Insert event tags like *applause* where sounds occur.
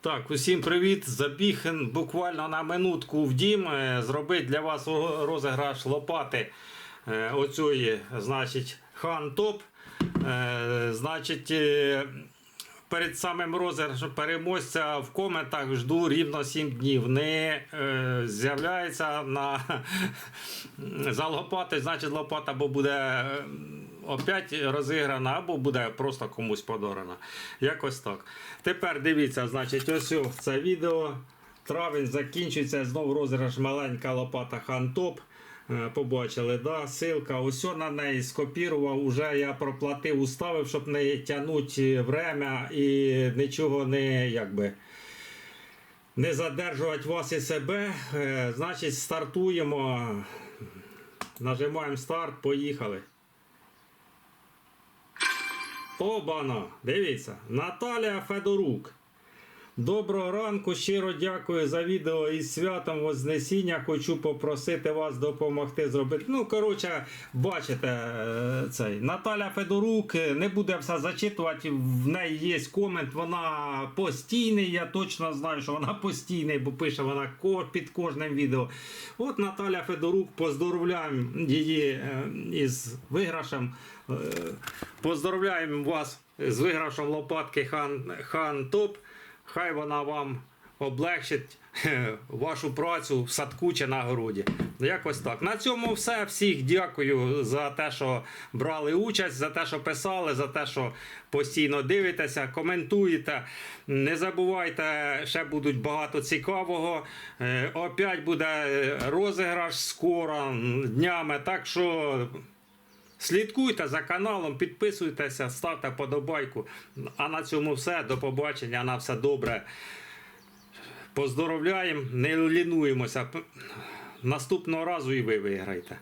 Так, усім привіт. Забіг буквально на минутку в дім. е, Зробити для вас розіграш лопати е, значить, хан топ. Е, Значить, перед самим розіграшем переможця в коментах жду рівно 7 днів. Не з'являється на *laughs* за лопати, значить лопата або буде опять розіграна, або буде просто комусь подарена. Якось так. Тепер дивіться, значить, ось це відео. Травень закінчується, знову розіграш маленька лопата Хантоп. Е, Побачили, да? Силка, ось на неї скопірував, уже я проплатив, уставив, щоб не тягнути время і нічого не якби. Не задержувати вас і себе. Е, Значить, стартуємо. Нажимаємо старт, поїхали. Обана! Дивіться, Наталія Федорук. Доброго ранку, щиро дякую за відео із святом Вознесіння. Хочу попросити вас допомогти зробити. Ну, коротше, бачите е, цей. Наталя Федорук е, не буде все зачитувати. В неї є комент. Вона постійний. Я точно знаю, що вона постійний, бо пише вона під кожним відео. От Наталя Федорук, поздоровляємо її е, із виграшем. Поздоровляємо вас з виграшем лопатки Хан, Хан Топ. Хай вона вам облегшить вашу працю в садку чи на городі. Якось так. На цьому все. Всіх дякую за те, що брали участь, за те, що писали, за те, що постійно дивитеся, коментуєте. Не забувайте, ще будуть багато цікавого. Е, Опять буде розіграш скоро днями. Так що. Слідкуйте за каналом, підписуйтеся, ставте подобайку. А на цьому все. До побачення. На все добре. Поздоровляємо, не лінуємося. Наступного разу і ви виграєте.